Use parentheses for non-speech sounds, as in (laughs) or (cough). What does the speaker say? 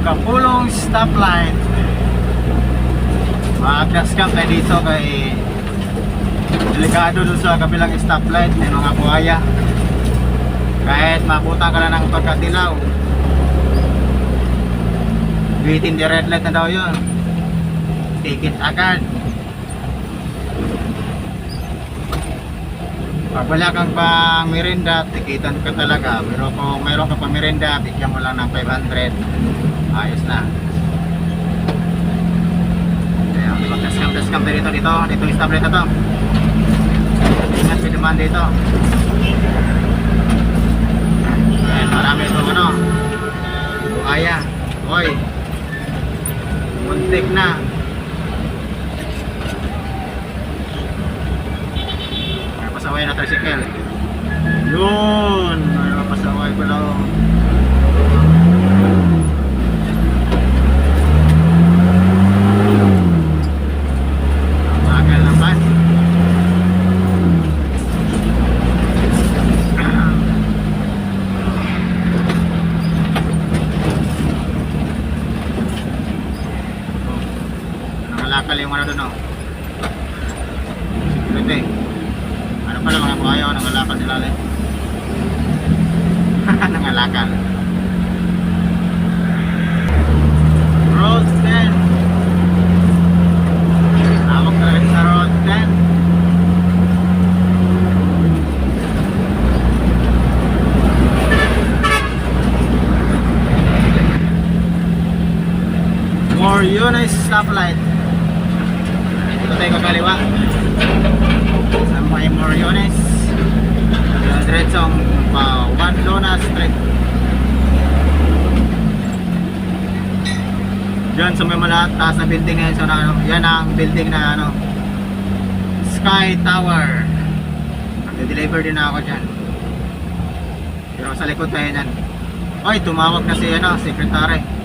Kapulong stoplight. Maagdas ka kay dito kay delikado dun sa kabilang stoplight may mga buhaya. Kahit mabuta ka na ng pagkatilaw. Bitin di red light na daw yun. Ticket agad. Pag wala kang pang merinda, tikitan ka talaga. Pero kung mayroon ka pang merinda, bigyan mo lang ng 500. Ayos na. Kaya mag-dascam, dascam tayo dito, dito. Dito yung stoplight na to. Ingat ka naman dito. Ayan, marami itong ano. Buhaya. Hoy. Muntik na. Pasaway na tricycle. Yun! May pasaway ko lang. Magal naman. Nangalakal yung ano doon oh. Security. Ano pala mga buhayo, nangalakal sila ulit. (laughs) nangalakal. Road 10. Tawag talaga sa Road 10. More Yunis stoplight. Dito tayo kakaliwa. Sa may More Yunis. Diretsong pa Juan Luna Street. Diyan sa may malahat taas na building ngayon. So, na, ano, yan ang building na ano, Sky Tower. Nag-deliver din ako dyan. Pero sa likod tayo dyan. Oy, tumawag na si ano, secretary.